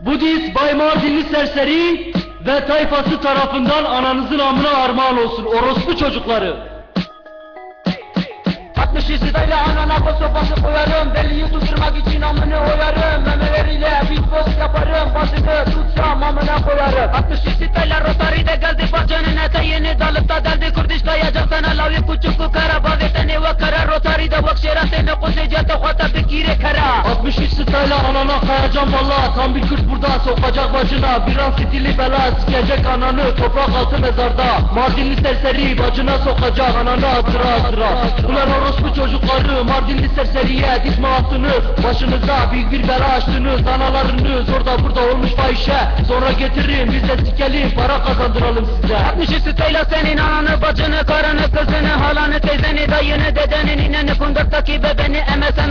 Budist Bay Mardinli serseri ve tayfası tarafından ananızın amına armağan olsun orospu çocukları. 60 yaşındayla anana koz sopası koyarım Deliyi tutturmak için amını oyarım. Memeleriyle beatbox yaparım Başını tutsam amına koyarım. 60 yaşındayla Rotary'de geldi bacının ete yeni dalıp da deldi Kurdiş kayacak sana lavi kuçuku kara anana kayacağım valla Tam bir Kürt burada sokacak bacına Bir an stili bela sikecek ananı Toprak altı mezarda. Mardinli serseri bacına sokacak ananı hatıra hatıra Ulan orospu çocukları Mardinli serseriye dizme attınız Başınıza büyük bir bela açtınız Analarınız orada burada olmuş fahişe. Sonra getirin biz de sikelim para kazandıralım size 60 yaşındayla senin ananı bacını Karını kızını halanı teyzeni dayını dedeni nineni Kundaktaki bebeni emesen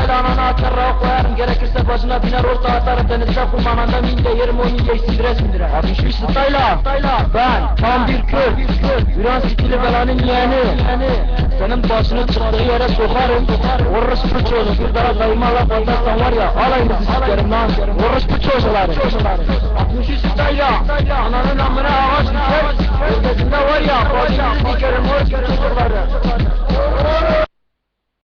Şu sırayla anana atarra koyarım. Gerekirse başına biner orta atarım. Denizde kullananda minde yerim o minde istidire sindire 63 sırayla Ben tam bir Kürt Yunan stili belanın yeğeni. Senin başını çıktığı yere sokarım. Orospu çocuğu bir daha dayıma laf atarsan var ya Alayınızı sikerim lan. Orospu çocukları 63 sırayla Ananın